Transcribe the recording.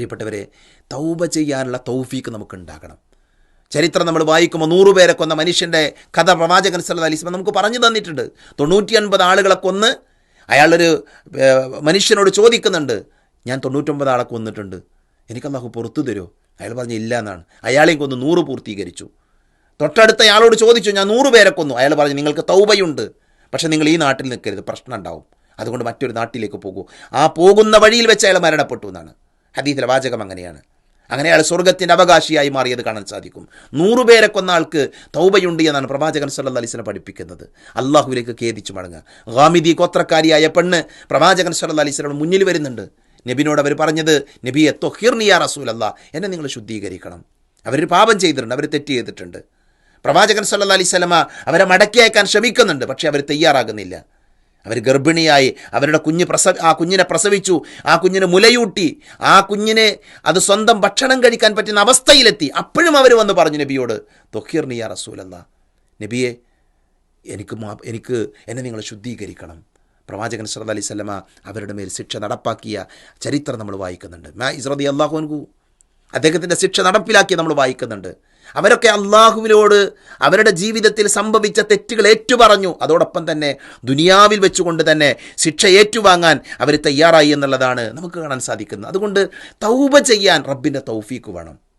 പ്രിയപ്പെട്ടവരെ തൗബ ചെയ്യാനുള്ള തൗഫീക്ക് നമുക്ക് ഉണ്ടാകണം ചരിത്രം നമ്മൾ വായിക്കുമ്പോൾ നൂറുപേരെ കൊന്ന മനുഷ്യന്റെ കഥ പ്രവാചകൻ സല്ല അലിസ്മ നമുക്ക് പറഞ്ഞു തന്നിട്ടുണ്ട്. തൊണ്ണൂറ്റി അൻപത് ആളുകളെ കൊന്ന് അയാളൊരു മനുഷ്യനോട് ചോദിക്കുന്നുണ്ട് ഞാൻ തൊണ്ണൂറ്റൊമ്പത് ആളെ കൊന്നിട്ടുണ്ട്. എനിക്ക് അള്ളാഹു പുറത്തു തരുമോ? അയാൾ പറഞ്ഞു ഇല്ല എന്നാണ്. അയാളെയും കൊന്ന് നൂറ് പൂർത്തീകരിച്ചു. തൊട്ടടുത്ത അയാളോട് ചോദിച്ചു ഞാൻ നൂറ് പേരെ കൊന്നു. അയാൾ പറഞ്ഞു നിങ്ങൾക്ക് തൗബയുണ്ട് പക്ഷെ നിങ്ങൾ ഈ നാട്ടിൽ നിൽക്കരുത് പ്രശ്നം ഉണ്ടാവും. അതുകൊണ്ട് മറ്റൊരു നാട്ടിലേക്ക് പോകൂ. ആ പോകുന്ന വഴിയിൽ വെച്ച് അയാൾ മരണപ്പെട്ടു എന്നാണ്. ഹദീത്തിലെ വാചകം അങ്ങനെയാണ്. അങ്ങനെ അയാൾ സ്വർഗത്തിന്റെ അവകാശിയായി മാറിയത് കാണാൻ സാധിക്കും. നൂറുപേരെ കൊന്ന ആൾക്ക് തൗബയുണ്ട് എന്നാണ് പ്രവാചകൻ സല്ല അലിസ്ലം പഠിപ്പിക്കുന്നത്. അള്ളാഹുവിലേക്ക് ഖേദിച്ചു മടങ്ങുക. ഗാമിദി ഗോത്രക്കാരിയായ പെണ്ണ് പ്രവാചകൻ സല്ല അലിസ്ലം മുന്നിൽ വരുന്നുണ്ട്. നബിനോട് അവർ പറഞ്ഞത് നബിയെ തൊഹിർനിയ റസൂലല്ല എന്നെ നിങ്ങൾ ശുദ്ധീകരിക്കണം. അവർ പാപം ചെയ്തിട്ടുണ്ട് അവർ തെറ്റ് ചെയ്തിട്ടുണ്ട്. പ്രവാചകൻ സല്ല അലൈഹി സ്വലമ അവരെ മടക്കി അയക്കാൻ ശ്രമിക്കുന്നുണ്ട് പക്ഷേ അവർ തയ്യാറാകുന്നില്ല. അവർ ഗർഭിണിയായി. അവരുടെ കുഞ്ഞ് പ്രസവ ആ കുഞ്ഞിനെ പ്രസവിച്ചു. ആ കുഞ്ഞിനെ മുലയൂട്ടി. ആ കുഞ്ഞിനെ അത് സ്വന്തം ഭക്ഷണം കഴിക്കാൻ പറ്റുന്ന അവസ്ഥയിലെത്തി. അപ്പോഴും അവർ വന്ന് പറഞ്ഞു നബിയോട് തൊക്കീർ നിയ റസൂലല്ല. നബിയെ എനിക്ക് മാ എനിക്ക് എന്നെ നിങ്ങൾ ശുദ്ധീകരിക്കണം. പ്രവാചകൻ സറദ് അലൈഹി സ്വലമ അവരുടെ മേൽ ശിക്ഷ നടപ്പാക്കിയ ചരിത്രം നമ്മൾ വായിക്കുന്നുണ്ട്. മാ ഇസ്രദി അള്ളാഹുൻകു അദ്ദേഹത്തിന്റെ ശിക്ഷ നടപ്പിലാക്കി നമ്മൾ വായിക്കുന്നുണ്ട്. അവരൊക്കെ അള്ളാഹുവിനോട് അവരുടെ ജീവിതത്തിൽ സംഭവിച്ച തെറ്റുകൾ ഏറ്റുപറഞ്ഞു. അതോടൊപ്പം തന്നെ ദുനിയാവിൽ വെച്ചുകൊണ്ട് തന്നെ ശിക്ഷ ഏറ്റുവാങ്ങാൻ അവർ തയ്യാറായി എന്നുള്ളതാണ് നമുക്ക് കാണാൻ സാധിക്കുന്നത്. അതുകൊണ്ട് തൗബ ചെയ്യാൻ റബ്ബിന്റെ തൗഫീക്ക് വേണം.